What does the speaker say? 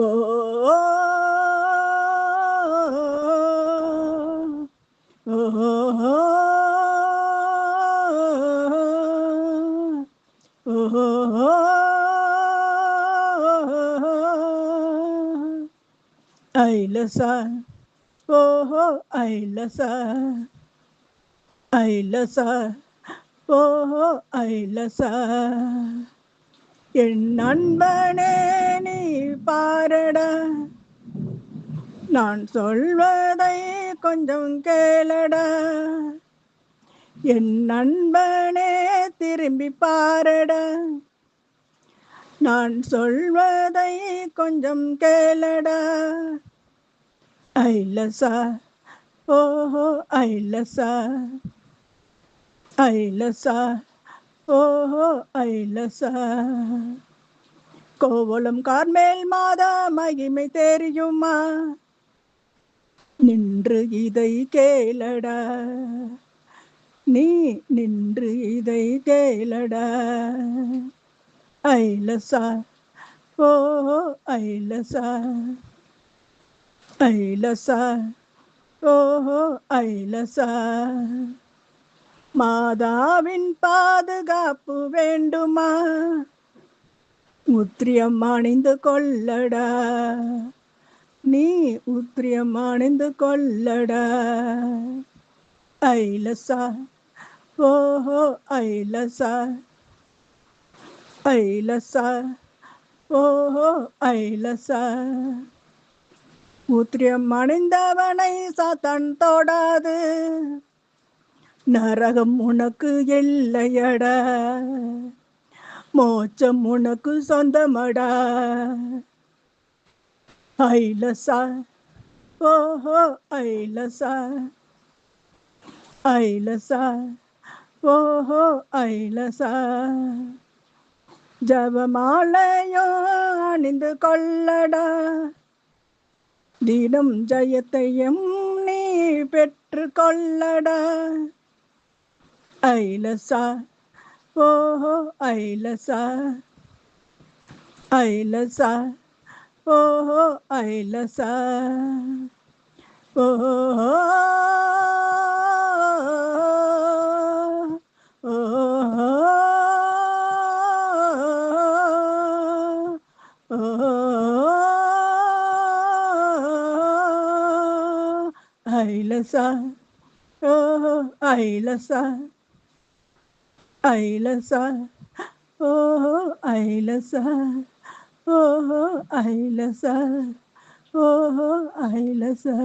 ஓ ஐலசா ஓஹோ ஐலசா ஐலசா ஓஹோ ஐலசா என் நண்பனே நீ நான் சொல்வதை கொஞ்சம் கேளடா. என் நண்பனே திரும்பி பாரடா. நான் சொல்வதை கொஞ்சம் கேளடா. ஐலசா ஓஹோ ஐலசா ஐலசா ஓஹோ ஐலசா கோவலம் கார்மேல் மாதா மகிமை தெரியுமா? நின்று இதை கேளடா. நீ நின்று இதை கேளடா. ஐலசா ஓ ஐலசா. ஐலசா ஓஹோ ஐலசா. மாதாவின் பாதுகாப்பு வேண்டுமா? உத்திரியம் அணிந்து கொள்ளடா. நீ உத்திரியம் அணிந்து கொள்ளடா. ஐலசா ஓஹோ ஐலசா. ஐலசா ஓஹோ ஐலசா. உத்திரியம் அணிந்தவனை சாத்தான் தொடாது. நரகம் உனக்கு இல்லையடா மோச்சம் உனக்கு சொந்தமடா. ஐலசா ஓஹோ ஐலசா ஐலசா ஓஹோ ஐலசா. ஜபமாலையோ அணிந்து கொள்ளடா. தினம் ஜெயத்தையும் நீ பெற்று கொள்ளடா. ஐலசா ஓஹோ ஐலசா ஐலசா ஓஹோ ஐலசா ஓஹோ ஓஹோ ஐலசா ஓஹோ ஐலசா ஐலசா ஓஹோ ஐலசா ஓஹோ ஐலசா ஓஹோ ஐலசா